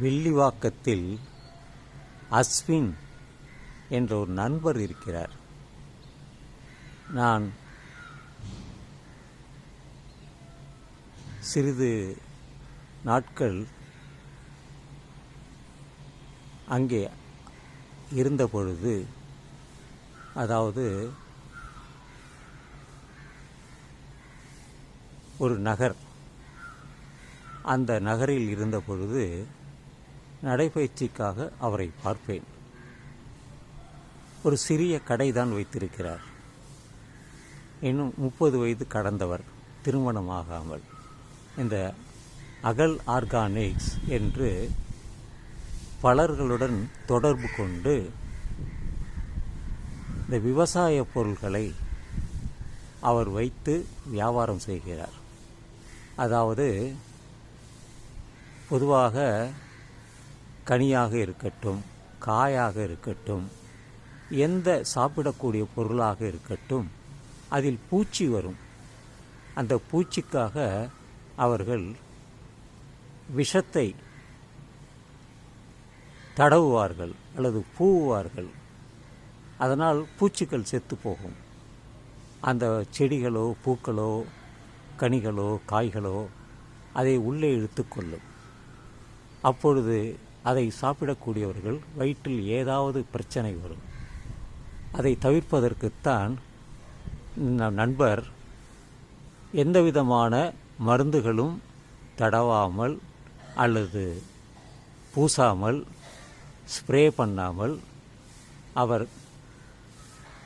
வில்லிவாக்கத்தில் அஸ்வின் என்ற ஒரு நண்பர் இருக்கிறார். நான் சிறிது நாட்கள் அங்கே இருந்த பொழுது அதாவது ஒரு நகர் அந்த நகரில் இருந்த பொழுது நடைபயிற்சிக்காக அவரை பார்ப்பேன். ஒரு சிறிய கடை தான் வைத்திருக்கிறார். இன்னும் முப்பது வயது கடந்தவர் திருமணமாகாமல். இந்த அகல் ஆர்கானிக்ஸ் என்று பலர்களுடன் தொடர்பு கொண்டு இந்த விவசாய பொருள்களை அவர் வைத்து வியாபாரம் செய்கிறார். அதாவது பொதுவாக கனியாக இருக்கட்டும் காயாக இருக்கட்டும் எந்த சாப்பிடக்கூடிய பொருளாக இருக்கட்டும் அதில் பூச்சி வரும். அந்த பூச்சிக்காக அவர்கள் விஷத்தை தடவுவார்கள் அல்லது பூவுவார்கள். அதனால் பூச்சிகள் செத்து போகும். அந்த செடிகளோ பூக்களோ கனிகளோ காய்களோ அதை உள்ளே இழுத்துக்கொள்ளும் அப்பொழுது அதை சாப்பிடக்கூடியவர்கள் வயிற்றில் ஏதாவது பிரச்சனை வரும். அதை தவிர்ப்பதற்குத்தான் நண்பர் நண்பர் எந்தவிதமான மருந்துகளும் தடவாமல் அல்லது பூசாமல் ஸ்ப்ரே பண்ணாமல் அவர்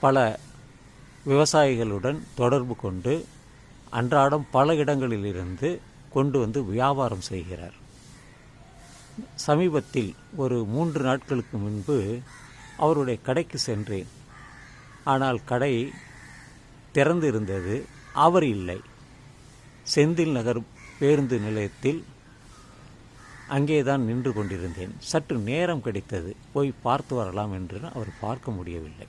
பல விவசாயிகளுடன் தொடர்பு கொண்டு அன்றாடம் பல இடங்களிலிருந்து கொண்டு வந்து வியாபாரம் செய்கிறார். சமீபத்தில் ஒரு மூன்று நாட்களுக்கு முன்பு அவருடைய கடைக்கு சென்றேன். ஆனால் கடை திறந்து இருந்தது அவர் இல்லை. செந்தில் நகர் பேருந்து நிலையத்தில் அங்கேதான் நின்று கொண்டிருந்தேன். சற்று நேரம் கிடைத்தது போய் பார்த்து வரலாம் என்று அவர் பார்க்க முடியவில்லை.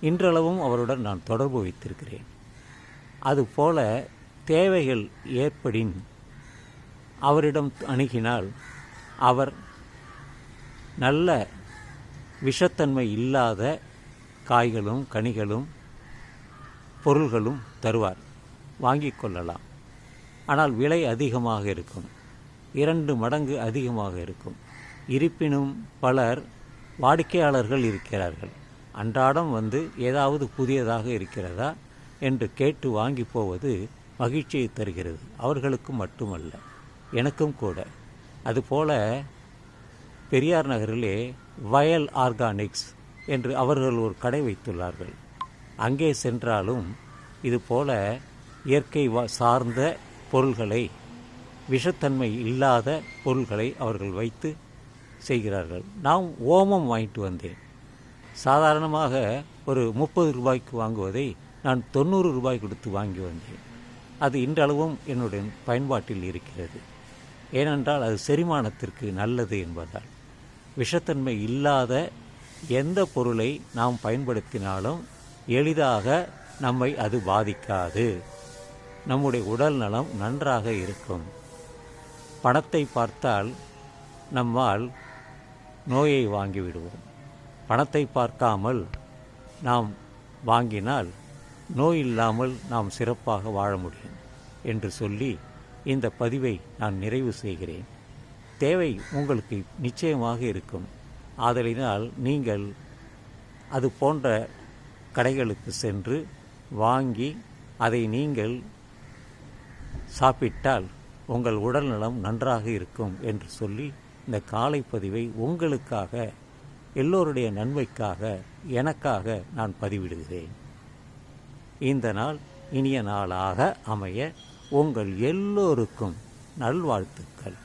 இன்றளவும் அவருடன் நான் தொடர்பு வைத்திருக்கிறேன். அதுபோல தேவைகள் ஏற்படின் அவரிடம் அணுகினால் அவர் நல்ல விஷத்தன்மை இல்லாத காய்களும் கனிகளும் பொருள்களும் தருவார். வாங்கி கொள்ளலாம். ஆனால் விலை அதிகமாக இருக்கும். இரண்டு மடங்கு அதிகமாக இருக்கும். இருப்பினும் பலர் வாடிக்கையாளர்கள் இருக்கிறார்கள். அன்றாடம் வந்து ஏதாவது புதியதாக இருக்கிறதா என்று கேட்டு வாங்கி போவது மகிழ்ச்சியை தருகிறது. அவர்களுக்கு மட்டுமல்ல எனக்கும் கூட. அதுபோல பெரியார் நகரிலே வயல் ஆர்கானிக்ஸ் என்று அவர்கள் ஒரு கடை வைத்துள்ளார்கள். அங்கே சென்றாலும் இதுபோல இயற்கை வா- சார்ந்த பொருள்களை விஷத்தன்மை இல்லாத பொருள்களை அவர்கள் வைத்து செய்கிறார்கள். நான் ஓமம் வாங்கிட்டு வந்தேன். சாதாரணமாக ஒரு முப்பது ரூபாய்க்கு வாங்குவதை நான் தொண்ணூறு ரூபாய் கொடுத்து வாங்கி வந்தேன். அது இன்றளவும் என்னுடைய பயன்பாட்டில் இருக்கிறது. ஏனென்றால் அது செரிமானத்திற்கு நல்லது என்பதால். விஷத்தன்மை இல்லாத எந்த பொருளை நாம் பயன்படுத்தினாலும் எளிதாக நம்மை அது பாதிக்காது. நம்முடைய உடல் நலம் நன்றாக இருக்கும். பணத்தை பார்த்தால் நம்மால் நோயை வாங்கிவிடுவோம். பணத்தை பார்க்காமல் நாம் வாங்கினால் நோய் இல்லாமல் நாம் சிறப்பாக வாழ முடியும் என்று சொல்லி இந்த பதிவை நான் நிறைவு செய்கிறேன். தேவை உங்களுக்கு நிச்சயமாக இருக்கும். ஆதலினால் நீங்கள் அது போன்ற கடைகளுக்கு சென்று வாங்கி அதை நீங்கள் சாப்பிட்டால் உங்கள் உடல் நலம் நன்றாக இருக்கும் என்று சொல்லி இந்த காலை பதிவை உங்களுக்காக எல்லோருடைய நன்மைக்காக எனக்காக நான் பதிவிடுகிறேன். இந்த நாள் இனிய நாளாக அமைய உங்கள் எல்லோருக்கும் நல்வாழ்த்துக்கள்.